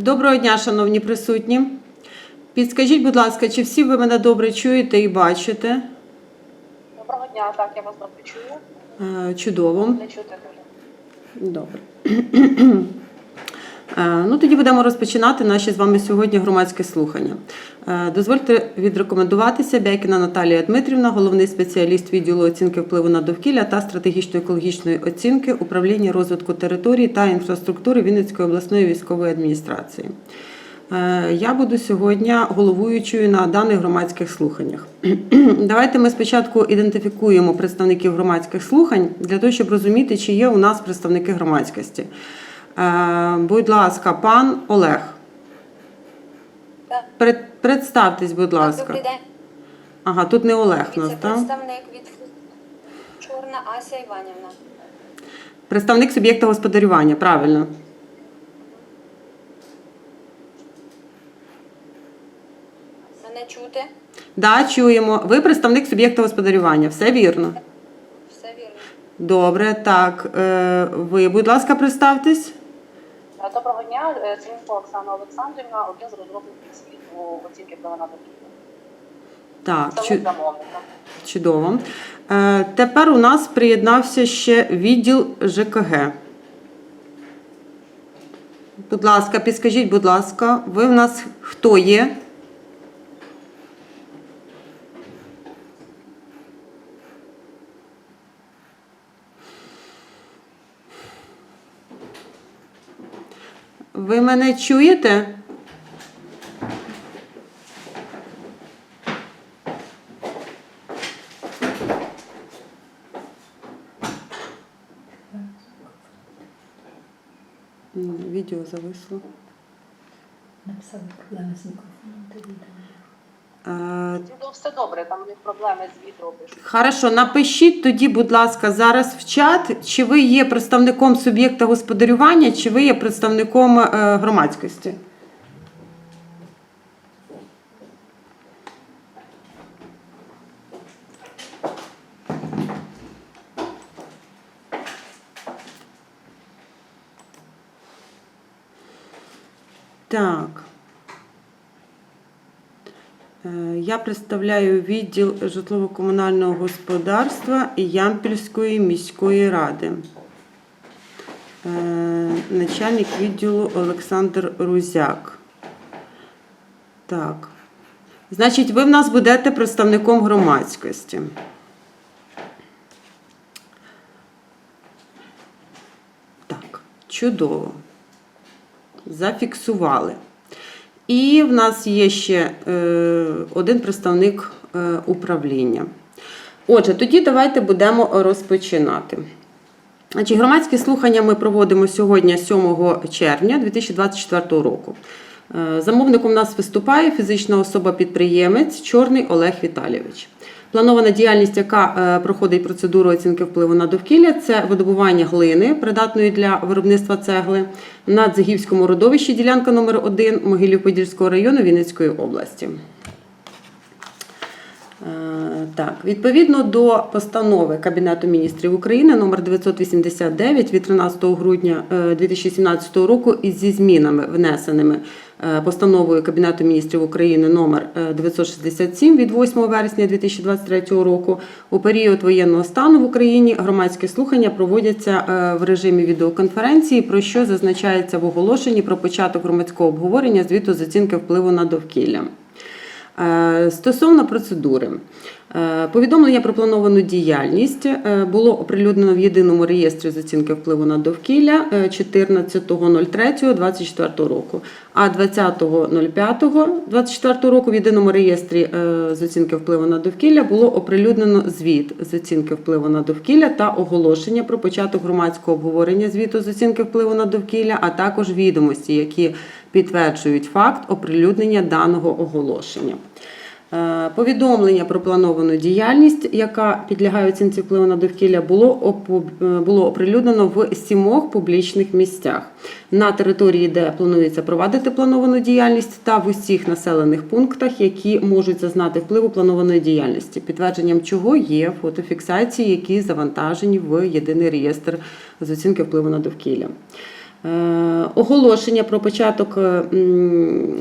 Доброго дня, шановні присутні. Підскажіть, будь ласка, чи всі ви мене добре чуєте і бачите? Доброго дня, так, я вас добре чую. Е, Чудово. Не чути дуже. Добре. Е, Ну, тоді будемо розпочинати наші з вами сьогодні громадське слухання. Е, Дозвольте відрекомендуватися Бякіна Наталія Дмитрівна, головний спеціаліст відділу оцінки впливу на довкілля та стратегічно-екологічної оцінки управління розвитку території та інфраструктури Вінницької обласної військової адміністрації. Е, Я буду сьогодні головуючою на даних громадських слуханнях. Давайте ми спочатку ідентифікуємо представників громадських слухань для того, щоб розуміти, чи є у нас представники громадськості. Е, Будь ласка, пан Олег. Так. Пред- Представтесь, будь ласка. Добрий день. Ага, тут не Олег у нас, так? Віце-представник від Чорна Ася Іванівна. Представник суб'єкта господарювання, правильно. Мене чути? Да, чуємо. Ви представник суб'єкта господарювання, все вірно. Все вірно. Добре, так. Е, Ви, будь ласка, представтесь. Е, Доброго дня, Е, Цимінко Оксана Олександрівна, один з розробників світу оцінки впливу на довкілля. Так, чу- чудово. Е, Тепер у нас приєднався ще відділ ЖКГ. Будь ласка, підскажіть, будь ласка, ви в нас хто є? Ви мене чуєте? М, Відео зависло. Написали проблеми з мікрофоном, тоді там. Е, Ну, все добре, там у них проблеми з відео пишуть. Хорошо, напишіть тоді, будь ласка, зараз в чат, чи ви є представником суб'єкта господарювання, чи ви є представником е, громадськості. Так. Е, Я представляю відділ житлово-комунального господарства Ямпільської міської ради. Е, Начальник відділу Олександр Рузяк. Так. Значить, ви в нас будете представником громадськості. Так, чудово. Зафіксували. І в нас є ще е, один представник е, управління. Отже, тоді давайте будемо розпочинати. Значить, громадські слухання ми проводимо сьогодні, 7 червня 2024 року. Е, Замовником у нас виступає фізична особа-підприємець Чорний Олег Віталійович. Планована діяльність, яка е, проходить процедуру оцінки впливу на довкілля, це видобування глини, придатної для виробництва цегли на Дзигівському родовищі, ділянка номер 1 Могилів-Подільського району Вінницької області. Е, Так, відповідно до постанови Кабінету міністрів України номер 989 від 13 грудня е, 2017 року із зі змінами внесеними е, постановою Кабінету міністрів України номер е, 967 від 8 вересня 2023 року у період воєнного стану в Україні громадські слухання проводяться е, в режимі відеоконференції, про що зазначається в оголошенні про початок громадського обговорення звіту з оцінки впливу на довкілля. Е, Стосовно процедури, Е, повідомлення про плановану діяльність е, було оприлюднено в єдиному реєстрі з оцінки впливу на довкілля е, 14.03.24 року, а 20.05.24 року в єдиному реєстрі з оцінки впливу на довкілля було оприлюднено звіт з оцінки впливу на довкілля та оголошення про початок громадського обговорення звіту з оцінки впливу на довкілля, а також відомості, які підтверджують факт оприлюднення даного оголошення. Е, Повідомлення про плановану діяльність, яка підлягає оцінці впливу на довкілля, е, було оприлюднено в сімох публічних місцях на території, де планується провадити плановану діяльність, та в усіх населених пунктах, які можуть зазнати впливу планованої діяльності, підтвердженням чого є фотофіксації, які завантажені в єдиний реєстр з оцінки впливу на довкілля. Е, Оголошення про початок, е,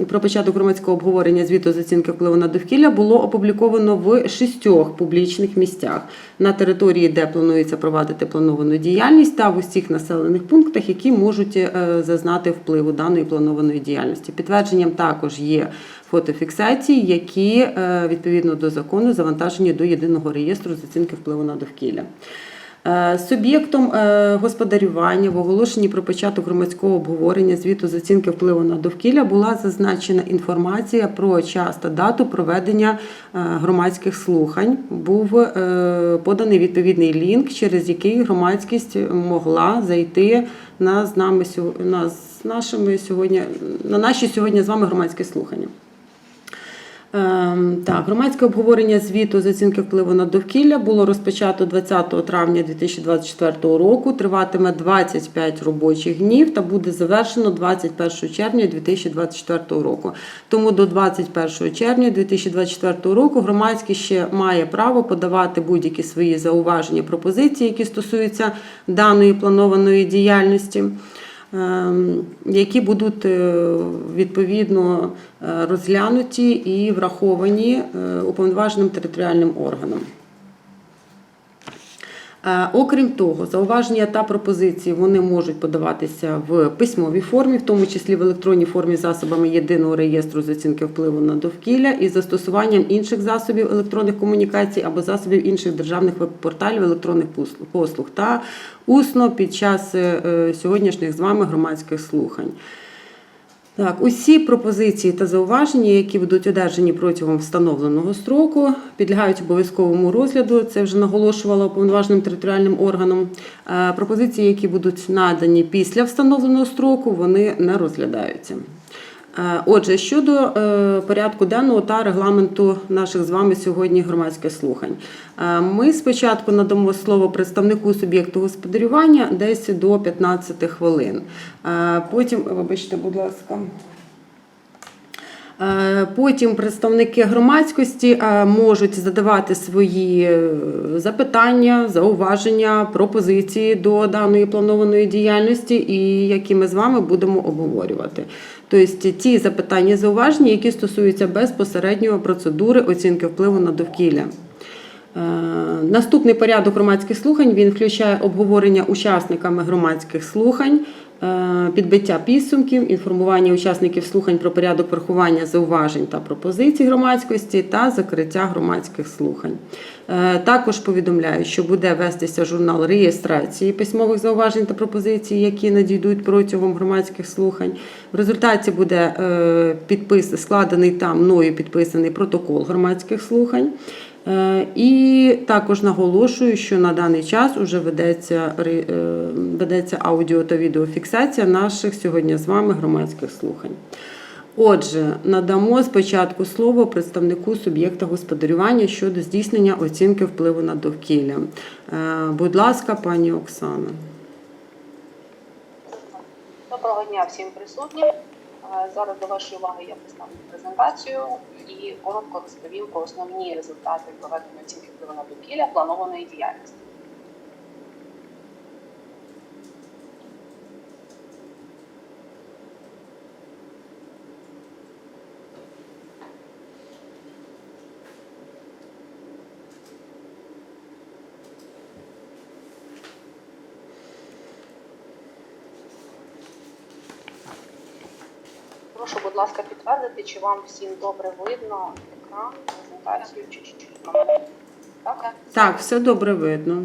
про початок громадського обговорення звіту з оцінки впливу на довкілля було опубліковано в шістьох публічних місцях на території, де планується провадити плановану діяльність, та в усіх населених пунктах, які можуть е, зазнати впливу даної планованої діяльності. Підтвердженням також є фотофіксації, які відповідно до закону завантажені до єдиного реєстру з оцінки впливу на довкілля. Е, Суб'єктом е, господарювання в оголошенні про початок громадського обговорення звіту з оцінки впливу на довкілля була зазначена інформація про час та дату проведення е, громадських слухань. Був поданий відповідний лінк, через який громадськість могла зайти на з нами на нашими сьогодні на наші сьогодні з вами громадські слухання. Ем, Так, громадське обговорення звіту з оцінки впливу на довкілля було розпочато 20 травня 2024 року. Триватиме 25 робочих днів та буде завершено 21 червня 2024 року. Тому до 21 червня 2024 року громадськість ще має право подавати будь-які свої зауваження, пропозиції, які стосуються даної планованої діяльності які будуть е, відповідно е, розглянуті і враховані е, уповноваженим територіальним органом. Е, Окрім того, зауваження та пропозиції вони можуть подаватися в письмовій формі, в тому числі в електронній формі засобами єдиного реєстру з оцінки впливу на довкілля і застосуванням інших засобів електронних комунікацій або засобів інших державних веб-порталів електронних послуг- та усно під час е, сьогоднішніх з вами громадських слухань. Так, усі пропозиції та зауваження, які будуть одержані протягом встановленого строку, підлягають обов'язковому розгляду. Це вже наголошувало уповноваженим територіальним органом. Е, Пропозиції, які будуть надані після встановленого строку, вони не розглядаються. Е, Отже, щодо е, порядку денного та регламенту наших з вами сьогодні громадських слухань, Е, ми спочатку надамо слово представнику суб'єкту господарювання десь до 15 хвилин. Потім, вибачте, будь ласка. Потім представники громадськості можуть задавати свої запитання, зауваження, пропозиції до даної планованої діяльності, і які ми з вами будемо обговорювати. Тобто ті запитання, зауваження, які стосуються безпосередньої процедури оцінки впливу на довкілля. Е, Наступний порядок громадських слухань він включає обговорення учасниками громадських слухань, е, підбиття підсумків, інформування учасників слухань про порядок врахування зауважень та пропозицій громадськості та закриття громадських слухань. Е, Також повідомляю, що буде вестися журнал реєстрації письмових зауважень та пропозицій, які надійдуть протягом громадських слухань. В результаті буде е, підпис складений там мною підписаний протокол громадських слухань. Е, І також наголошую, що на даний час вже ведеться, ведеться аудіо та відеофіксація наших сьогодні з вами громадських слухань. Отже, надамо спочатку слово представнику суб'єкта господарювання щодо здійснення оцінки впливу на довкілля. Е, Будь ласка, пані Оксана. Доброго дня всім присутнім. Е, Зараз до вашої уваги я представлю презентацію і коротко розповім про основні результати проведення оцінки впливу на довкілля планованої діяльності. Прошу, будь ласка, підтвердити, чи вам всім добре видно екран, презентацію, чи чуть-чуть на мене. Так? Так, все добре видно.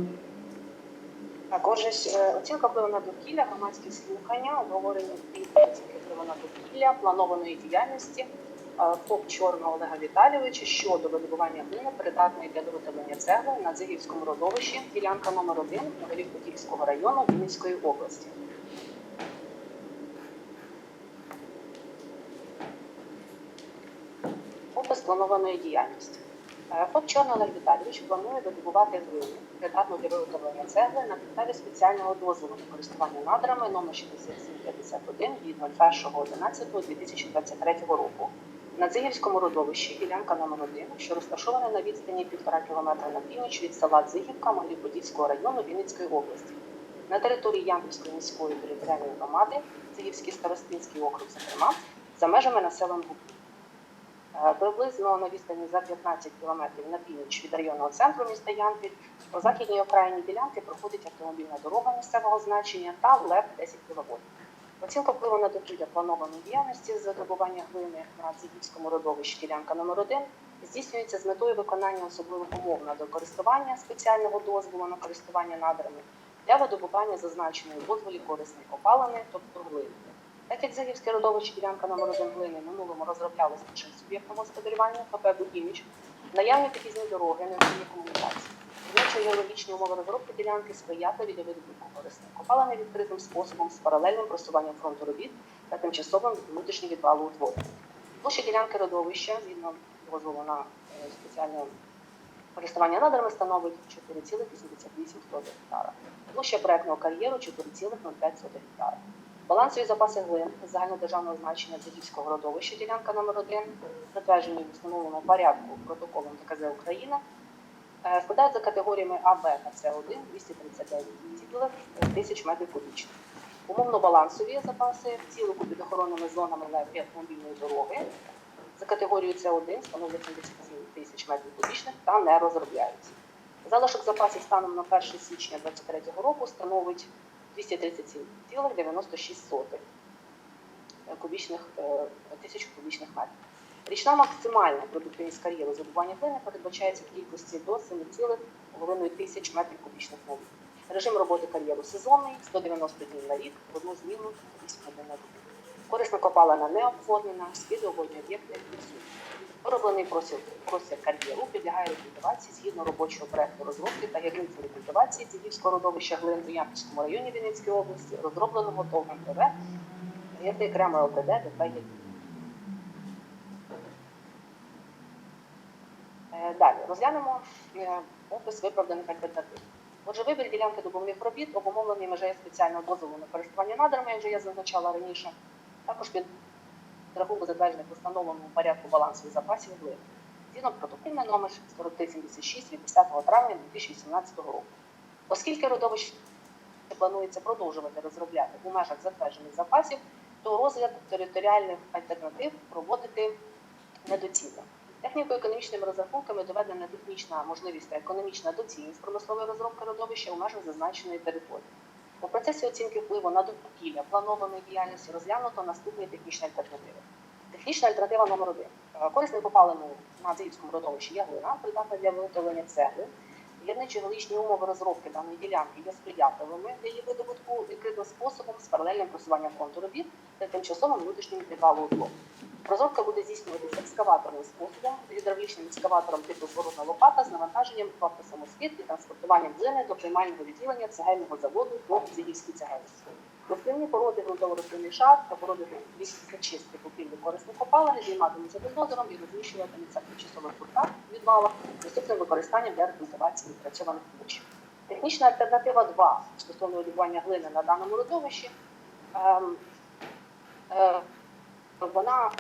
Так, отже, е, оцінка впливу на довкілля, громадські слухання, обговорення оцінки впливу на довкілля, планованої діяльності е, ФОП Чорного Олега Віталійовича щодо видобування глини, придатної для виготовлення цегли на Зигівському родовищі, ділянка номер 1 Могилів Подільського району Вінницької області. Опис планованої діяльностті. Е, ФОП Чорний Олег планує видобувати глину, придатну для виготовлення цегли на підставі спеціального дозволу на користування надрами номер 6751 від 01.11.2023 року. На Дзигівському родовищі ділянка номер 1 що розташована на відстані 1,5 км на північ від села Дзигівка Могилів-Подільського району Вінницької області. на території Ямпільської міської територіальної громади, Зігівський старостинський округ, зокрема, за межами населеного пункту. Приблизно на відстані за 15 кілометрів на північ від районного центру міста Ямпіль по західній окраїні ділянки проходить автомобільна дорога місцевого значення та ЛЕП 10 кВт. Оцінка впливу на довкілля планованої діяльності з видобування глини на Зігівському родовищі ділянка номер 1 здійснюється з метою виконання особливих умов на докористування спеціального дозволу на користування надрами для видобування зазначеної дозволі корисної копалини, тобто глини. Так як Зигівське родовище ділянка номер 1 глини минулому розроблялось іншим суб'єктом господарювання ПП «Будіміч», наявні під'їзні дороги, необхідні комунікації. Значить, геологічні умови розробки ділянки сприятливі для видобутку корисної копалини відкритим способом з паралельним просуванням фронту робіт та тимчасовим внутрішнім відвалу утворення. Площа ділянки родовища згідно дозволу на е, спеціальне користування надрами становить 4,88 гектара. Площа проектного кар'єру 4,05 гектара. Балансові запаси глин загальнодержавного значення Зігівського родовища ділянка номер 1 затверджені в встановленому порядку протоколом ТКЗ Україна, е, складають за категоріями АБ та С1 239 тисяч метрів кубічних. Умовно балансові запаси в цілику під охоронними зонами леві автомобільної дороги за категорією С1 становлять 77 тисяч метрів кубічних та не розробляються. Залишок запасів станом на 1 січня 2023 року становить 237,96 кубічних е, тисяч кубічних метрів. Річна максимальна продуктивність кар'єру забування глини передбачається в кількості до 7,5 тисяч метрів кубічних на рік. Режим роботи кар'єру сезонний, 190 днів на рік, в одну зміну 8 годин на добу. Корисна копалина не обходнена, скидоводні об'єкти відсутні. Вироблений простір, кар'єру підлягає рекультивації згідно робочого проекту розробки та гірництва рекультивації Зігівського родовища глин у Ямпільському районі Вінницької області, розробленого ТОВ МТВ, який окремо ЛТД ДП. Е, Далі розглянемо е, опис виправданих альтернатив. Отже, вибір ділянки добувних робіт обумовлений межею спеціального дозволу на користування надрами, як вже я зазначала раніше, також під рахунку затверджених в установленому порядку балансових запасів глини. Згідно протокольний номер 4376 від 10 травня 2018 року. Оскільки родовище планується продовжувати розробляти у межах затверджених запасів, то розгляд територіальних альтернатив проводити недоцільно. Техніко-економічними розрахунками доведена технічна можливість та економічна доцільність промислової розробки родовища у межах зазначеної території. У процесі оцінки впливу на довкілля планованої діяльності розглянуто наступні технічні альтернативи. Технічна альтернатива номер 1 Корисний попалену на Зігівському родовищі є глина, придатна для виготовлення цегли. Гірничі геологічні умови розробки даної ділянки є сприятливими для її видобутку відкритим способом з паралельним просуванням фронту робіт та тимчасовим внутрішнім підвалу утло. Розробка буде здійснюватися екскаваторним способом, гідравлічним екскаватором типу зворотна лопата з навантаженням в автосамоскид і транспортуванням глини до приймального відділення цегельного заводу до Зігівської цегельні. Рослинні породи ґрунтово-рослинний шар та породи чисти попільні корисних копалин займатимуться бульдозером і розміщуватимуться в тимчасових портах відвалах доступним використанням для рекультивації відпрацьованих площ. Технічна альтернатива 2 стосовно видобування глини на даному родовищі. Ем, е, вона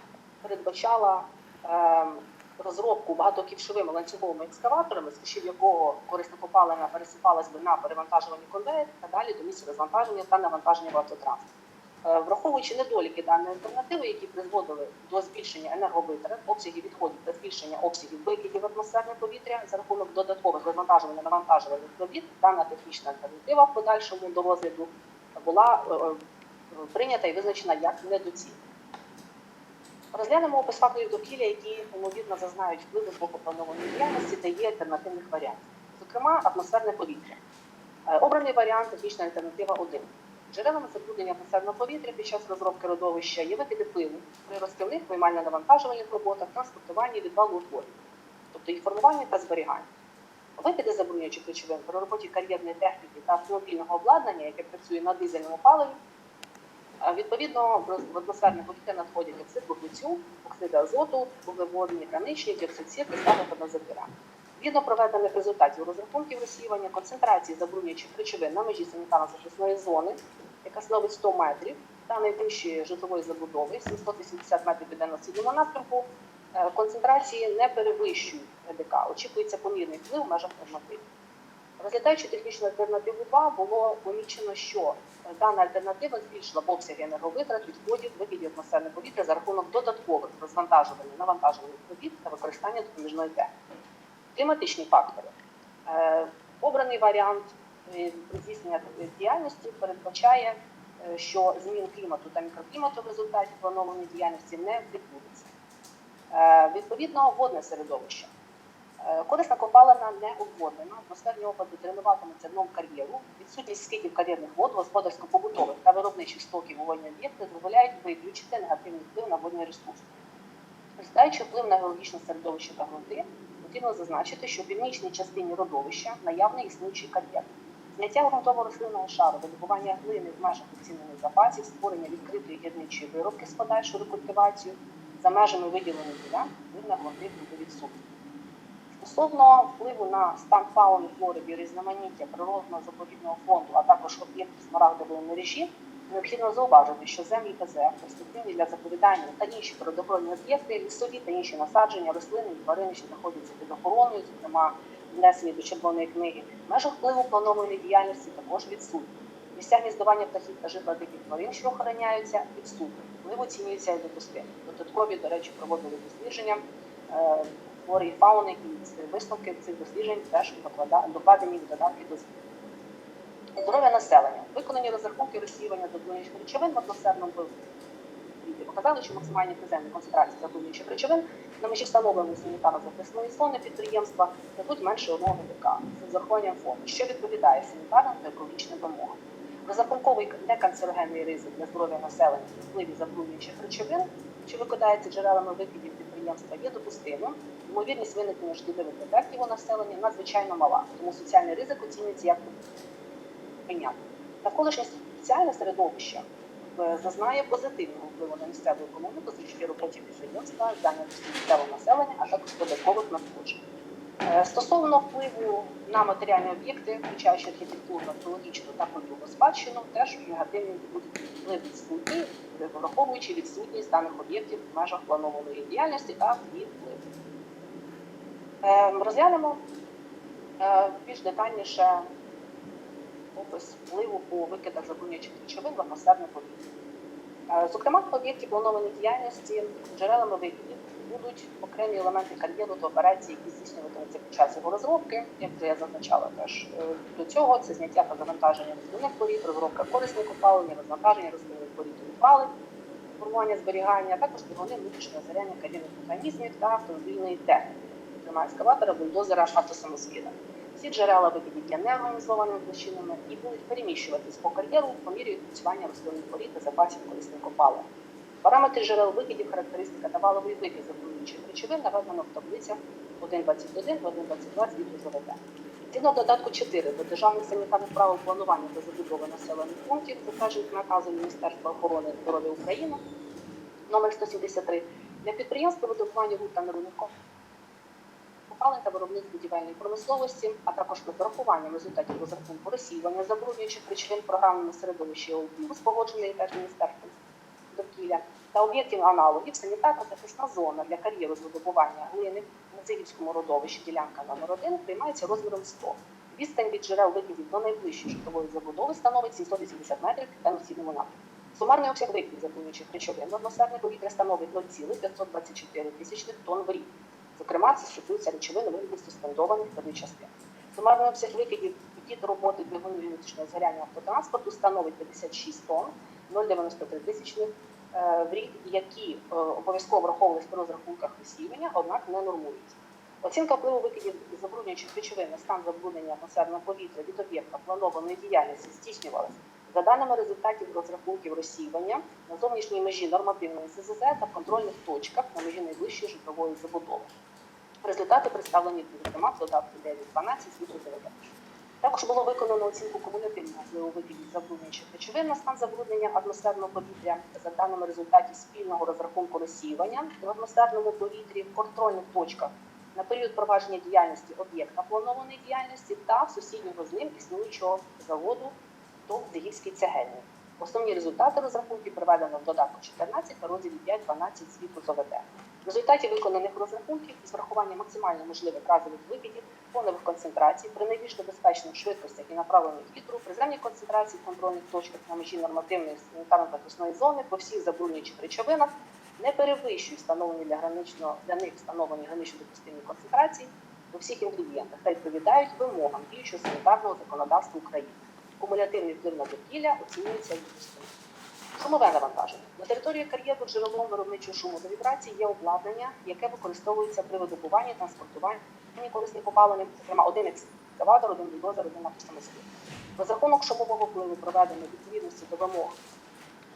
передбачала ем, розробку багатоківшовими ланцюговими екскаваторами, з кишів якого корисна копалина пересипалась би на перевантажувальні конвейери та далі до місця розвантаження та навантаження в автотранспорт. Е, Враховуючи недоліки даної альтернативи, які призводили до збільшення енерговитрат, обсягів відходів та збільшення обсягів викидів в атмосферне повітря за рахунок додаткових розвантажувань та навантажувальних робіт, дана технічна альтернатива в подальшому до розгляду була е, е, прийнята і визначена як недоцільна. Розглянемо опис факторів довкілля, які ймовірно зазнають впливу з боку планованої діяльності та є альтернативних варіантів. Зокрема, атмосферне повітря. Е, Обраний варіант технічна альтернатива 1. Джерелами забруднення атмосферного повітря під час розробки родовища є викиди пилу при розкривних виймально-навантажувальних роботах, транспортуванні відвалу утворення, тобто їх формування та зберігання. Викиди забруднюючих речовин при роботі кар'єрної техніки та автомобільного обладнання, яке працює на дизельному паливі, Відповідно, в атмосферне повітря надходять оксид вуглецю, оксиди азоту, вуглеводні, граничні, діоксид сірки, стави та бензопіра. Згідно проведених результатів розрахунків розсіювання концентрації забруднюючих речовин на межі санітарно-захисної зони, яка становить 100 метрів, та найвищої житлової забудови 780 метрів південно-східному напрямку, е, концентрації не перевищують ГДК. Очікується помірний вплив в межах нормативів. Розглядаючи технічну альтернативу 2, було помічено, що е, дана альтернатива збільшила б обсяги енерговитрат відходів викидів атмосферне повітря за рахунок додаткових розвантажувань, навантажувальних робіт та використання допоміжної техніки. Кліматичні фактори. Е, Обраний варіант е, здійснення діяльності передбачає, що змін клімату та мікроклімату в результаті планованої діяльності не відбудеться. Відповідно, водне середовище. Е, Корисна копалина не обводнена, атмосферні опади тренуватимуться дном кар'єру. Відсутність скидів кар'єрних вод, господарсько-побутових та виробничих стоків водні об'єкти дозволяють виключити негативний вплив на водні ресурси. Розглядаючи вплив на геологічне середовище та ґрунти, потрібно зазначити, що в північній частині родовища наявний існуючий кар'єр. Зняття ґрунтово-рослинного шару, видобування глини в межах оцінених запасів, створення відкритої гірничої виробки з подальшою рекультивацією за межами виділених ділянок вплив на ґрунти буде відсутній. Стосовно впливу на стан фауни, флори, різноманіття природного заповідного фонду, а також об'єктів смарагдової мережі, необхідно зауважити, що землі ПЗ перспективні для заповідання та інші природоохоронні об'єкти, лісові та інші насадження, рослини і тварини, що знаходяться під охороною, зокрема внесені до червоної книги, в межах впливу планованої діяльності також відсутні. Місця гніздування птахів та житла диких тварин, що охороняються, відсутні. Вплив оцінюється і допустимо. Додаткові, до речі, проводили дослідження і фауни, і висновки цих досліджень теж докладені в додатки до звіту. Здоров'я населення. Виконані розрахунки розсіювання забруднюючих речовин в атмосферному повітрі показали, що максимальні приземні концентрації забруднюючих речовин на межі встановленої санітарно-захисної зони підприємства дадуть менше 1 ГК з зарахуванням фонду, що відповідає санітарним та екологічним вимогам. Розрахунковий неканцерогенний ризик для здоров'я населення впливі забруднюючих речовин, що викидається джерелами викидів підприємства, є допустимим. Ймовірність виникнення шкідливих ефектів у населення надзвичайно мала, тому соціальний ризик оцінюється як прийнятний. Навколишнє соціальне середовище е, зазнає позитивного впливу на місцеву економіку завдяки роботі підприємства, зайнятості місцевого населення, а також додаткових надходжень. Е, Стосовно впливу на матеріальні об'єкти, включаючи архітектурну, археологічну та культурну спадщину, теж негативний вплив відсутній, враховуючи відсутність даних об'єктів в межах планованої діяльності та їх вплив. Е, Розглянемо е, більш детальніше опис впливу по викидах забруднюючих речовин в атмосферне повітря. Е, Зокрема, в об'єкті планованої діяльності джерелами викидів будуть окремі елементи кар'єру та операції, які здійснюватимуться під час його розробки. Як вже я зазначала теж е, до цього, це зняття та завантаження рослинних порід, розробка корисних опалення, розвантаження рослинних порід і формування зберігання, а також двигуни внутрішнього зарядня кар'єрних механізмів та автомобільної техніки, зокрема ескаватора, бульдозера, автосамосвіда. Ці джерела є неорганізованими площинами і будуть переміщуватись по кар'єру по мірі відпрацювання рослинних порід та запасів корисних опалень. Параметри джерел викидів, характеристика та валовий викид забруднюючих речовин наведено в таблицях 1.21, 1.22 звіту ЗВД. Згідно додатку 4 до державних санітарних правил планування та забудови населених пунктів, затверджених наказом Міністерства охорони здоров'я України номер 173, для підприємств видобування руд та нерудних та виробництв будівельної промисловості, а також з урахуванням результатів розрахунку розсіювання забруднюючих речовин програмами середовища ОУП, спогодженої теж міністерством довкілля та об'єктів аналогів санітарна захисна зона для кар'єру з видобування глини на Зигівському родовищі ділянка номер 1 приймається розміром 100. Відстань від джерел викидів до найближчої житлової забудови становить 780 метрів в північному напрямку. Сумарний обсяг викидів забруднюючих речовин в атмосферне повітря становить 0,524 тисячних тонн в рік. Зокрема, це стосується речовин вигляді суспендованих води частин. Сумарний обсяг викидів від роботи двигунів внутрішнього згоряння автотранспорту становить 56 тонн, 0,93 тисячних е, в рік, які е, обов'язково враховувалися при розрахунках висівання, однак не нормуються. Оцінка впливу викидів забруднюючих речовин на стан забруднення атмосферного повітря від об'єкта планованої діяльності здійснювалася за даними результатів розрахунків розсіювання на зовнішній межі нормативної СЗЗ та в контрольних точках на межі найближчої житлової забудови. Результати представлені зокрема в додатку 9.12 звіту ЗВД. Також було виконано оцінку кумулятивного впливу викидів забруднюючих речовин на стан забруднення атмосферного повітря за даними результатів спільного розрахунку розсіювання в атмосферному повітрі в контрольних точках на період провадження діяльності об'єкта планованої діяльності та сусіднього з ним існуючого заводу ТОВ Зигівський цегельний. Основні результати розрахунків приведено в додатку 14 та розділі 5.12 звіту ЗОВД. В результаті виконаних розрахунків з врахуванням максимально можливих разових викидів фонових концентрацій при найбільш небезпечних швидкостях і направленнях вітру, приземні концентрації в контрольних точках на межі нормативної санітарно-захисної зони по всіх забруднюючих речовинах не перевищують встановлені для гранично для них встановлені гранично допустимі концентрації у всіх інгредієнтах та відповідають вимогам діючого санітарного законодавства України. Кумулятивний вплив на довкілля оцінюється відпустимо. Шумове навантаження. На території кар'єру джерелом виробничого шуму та вібрації є обладнання, яке використовується при видобуванні, транспортуванні корисних опалень, зокрема один екскаватор, один бульдозер, один автомобіль. Розрахунок шумового впливу проведений відповідності до вимог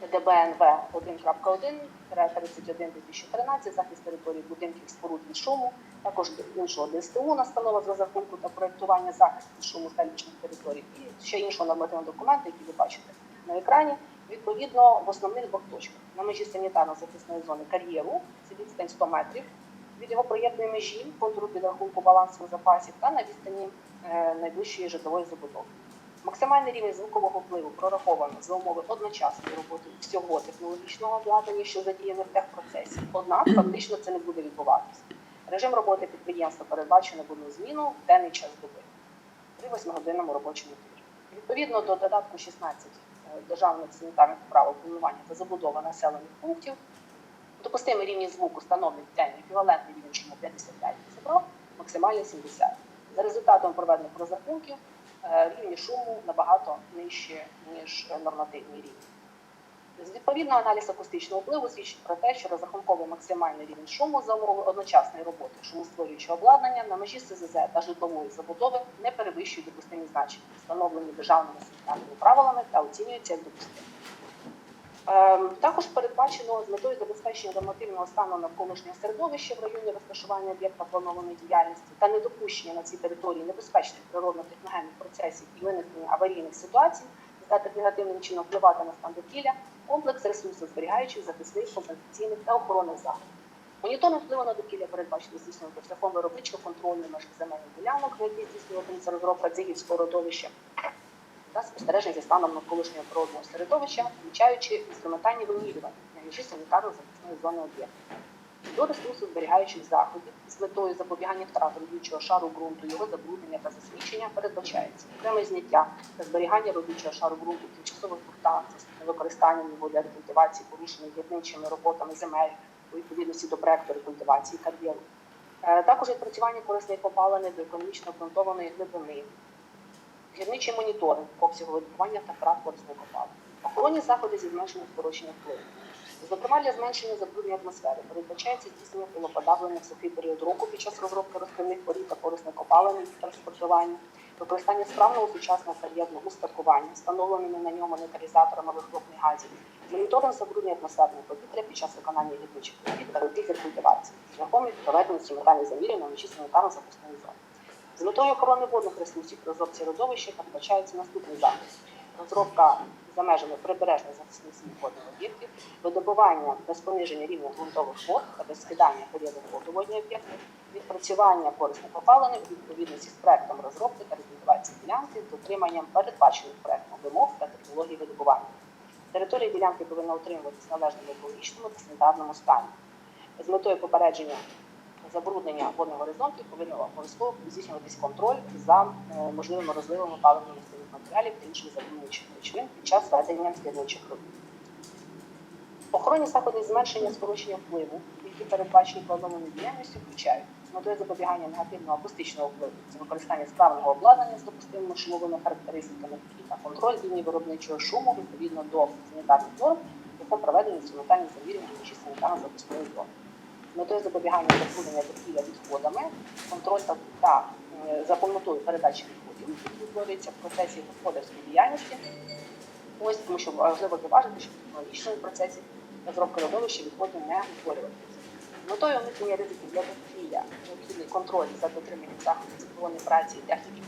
ДБНВ 1.1-31-2013 захист території будинків споруд від шуму, також іншого ДСТУ настанова з розрахунку та проєктування захисту шуму селищних територій і ще іншого нормативного документу, який ви бачите на екрані. Відповідно, в основних двох точках на межі санітарно-захисної зони кар'єру це відстань 100 метрів від його проєктної межі, контуру підрахунку балансових запасів та на відстані е, найближчої житлової забудови. Максимальний рівень звукового впливу прораховано за умови одночасної роботи всього технологічного обладнання, що задіяне в техпроцесі. Однак фактично це не буде відбуватися. Режим роботи підприємства передбачено в одну зміну в денний час доби при 8-годинному робочому тижні. Відповідно до додатку 16 е, державних санітарних правил планування та забудови населених пунктів, допустимі рівні звуку становлять денний еквівалентний рівень шуму 55 дБ, максимальний 70. За результатом проведених розрахунків рівні шуму набагато нижче, ніж нормативні рівень. Відповідно, аналіз акустичного впливу свідчить про те, що розрахунковий максимальний рівень шуму за умови одночасної роботи шумостворюючого обладнання на межі СЗЗ та житлової забудови не перевищують допустимі значення, встановлені державними санітарними правилами та оцінюються як допустимі. Ем, Також передбачено з метою забезпечення нормативного стану навколишнього середовища в районі розташування об'єкта планованої діяльності та недопущення на цій території небезпечних природно-техногенних процесів і виникнення аварійних ситуацій, здатних негативним чином впливати на стан довкілля, комплекс ресурсозберігаючих, захисних, компенсаційних та охоронних заходів. Моніторинг впливу на довкілля передбачено здійснювати шляхом виробничого контролю меж земельних ділянок, на які здійснюватиметься розробка дзигівського родовища, та спостережень за станом навколишнього природного середовища, включаючи інструментальні вимірювання на межі санітарно-захисної зони об'єкту. До ресурсу зберігаючих заходів з метою запобігання втрат родючого шару ґрунту, його забруднення та засмічення передбачається окреме зняття та зберігання родючого шару ґрунту в тимчасових пунктах з використанням його для рекультивації, порушених гірничими роботами земель у відповідності до проекту рекультивації кар'єру. Е, Також відпрацювання корисної попалини до економічно обґрунтованої глибини, гірничий моніторинг обсягу видобування та втрат корисної копалини, охоронні заходи зі зменшення скорочення впливу. Зокрема, для зменшення забруднення атмосфери передбачається здійснення пилоподавлення в сухий період року під час розробки розкривних порід та корисних копалин і транспортування, використання справного сучасного кар'єрного устаткування, встановленими на ньому нейтралізаторами вихлопних газів, моніторинг забруднення атмосферного повітря під час виконання гірничих робіт та робіт рекультивації, шляхом проведення інструментальних замірів на межі санітарно-захисної зони. З метою охорони водних ресурсів при розробці родовища передбачається наступний захід. Розробка за межами прибережних захисних водних об'єктів, видобування без пониження рівня ґрунтових вод та без скидання періоду воду водні об'єкти, відпрацювання корисних опалень у відповідності з проектом розробки та рекультивації ділянки з дотриманням передбачених проектом вимог та технологій видобування. Територія ділянки повинна утримуватися належному екологічному та санітарному стані. З метою попередження забруднення водних горизонтів повинно обов'язково здійснюватись контроль за е, можливими розливами паливно-мастильних матеріалів та інших забруднюючих речовин під час ведення складничих робіт. Охоронні заходи зменшення скорочення впливу, які передбачені планованою діяльністю, включають з метою запобігання негативного акустичного впливу це використання справного обладнання з допустимими шумовими характеристиками та контроль рівня виробничого шуму відповідно до санітарних норм, яким проведені інструментальні замірювання чи санітарно-захисної зони метою запобігання забруднення довкілля відходами, контроль та, та е, за повнотою передачі відходів, які відбуваються в процесі господарської діяльності. Ось тому що важливо зауважити, що в технологічному процесі розробки родовища відходів не утворюватися. Метою уникнення ризиків для довкілля, необхідний контроль за дотриманням заходів з праці і техніки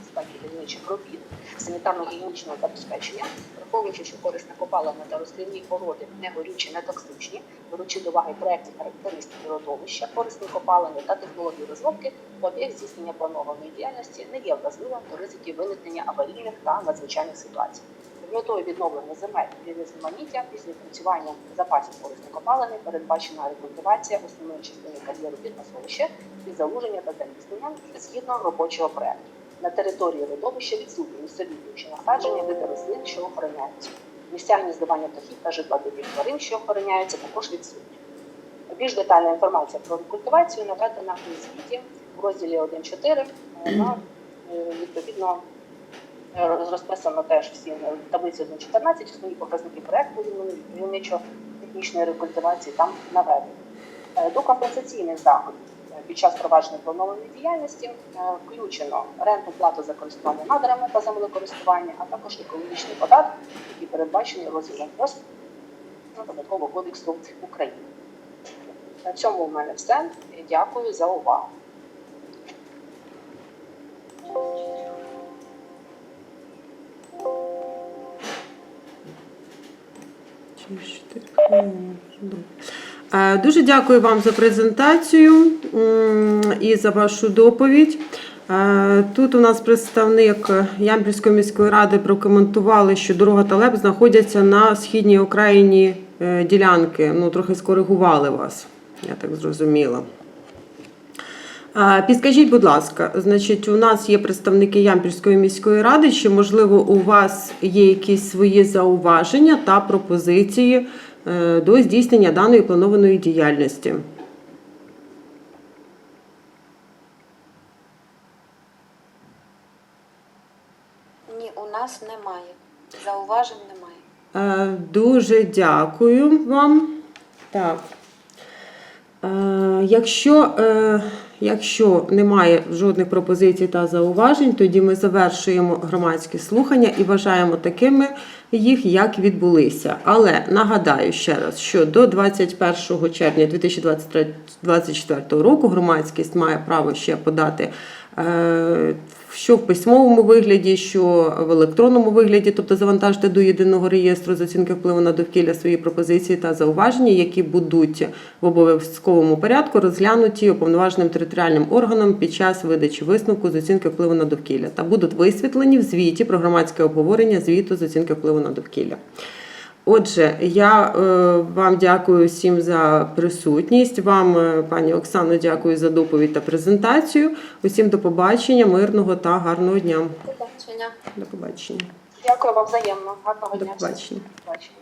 дільничих робіт, санітарно-гігієнічного забезпечення, враховуючи, що корисна копалина та рослинні породи не горючі, не токсичні, беручи до уваги проєктні характеристики родовища, корисні копалини та технології розробки, об'єкт здійснення планованої діяльності не є вразливим до ризиків виникнення аварійних та надзвичайних ситуацій. З метою відновлення земель і різноманіття після відпрацювання запасів корисних копалини передбачена рекультивація основної частини кар'єру під насовище і залуження та заліснення згідно робочого проекту. На території родовища відсутні місцеві чи насадження види рослин, що охороняються. Місця гніздування птахів та житла диких тварин, що охороняються, також відсутні. Більш детальна інформація про рекультивацію наведена у звіті в розділі 1.4 е, на е, відповідно е, розписано теж всі е, таблиці 1.14, основні показники проекту виробничо-технічної рекультивації там наведені. До компенсаційних заходів під час провадження планованої діяльності е, включено рентну плату за користування надрами та землекористування, а також екологічний податок, який передбачений розділом 8 Податкового кодексу України. На цьому у мене все. Дякую за увагу. Через чотири хвилини. Е, Дуже дякую вам за презентацію і за вашу доповідь. Е, Тут у нас представник Ямпільської міської ради прокоментували, що дорога та ЛЕП знаходяться на східній окраїні е, ділянки. Ну, трохи скоригували вас, я так зрозуміла. А, Підскажіть, будь ласка, значить, у нас є представники Ямпільської міської ради. Чи можливо у вас є якісь свої зауваження та пропозиції до здійснення даної планованої діяльності? Ні, у нас немає. Зауважень немає. Е, Дуже дякую вам. Так. Е, Якщо, е, якщо немає жодних пропозицій та зауважень, тоді ми завершуємо громадські слухання і вважаємо такими їх, як відбулися. Але нагадаю ще раз, що до 21 червня 2024 року громадськість має право ще подати. Що в письмовому вигляді, що в електронному вигляді, тобто завантажити до єдиного реєстру з оцінки впливу на довкілля свої пропозиції та зауваження, які будуть в обов'язковому порядку розглянуті уповноваженим територіальним органом під час видачі висновку з оцінки впливу на довкілля та будуть висвітлені в звіті про громадське обговорення звіту з оцінки впливу на довкілля. Отже, я е, вам дякую всім за присутність. Вам, е, пані Оксано, дякую за доповідь та презентацію. Усім до побачення, мирного та гарного дня. Побачення. До побачення. Дякую вам взаємно. Гарного До дня. побачення. До побачення.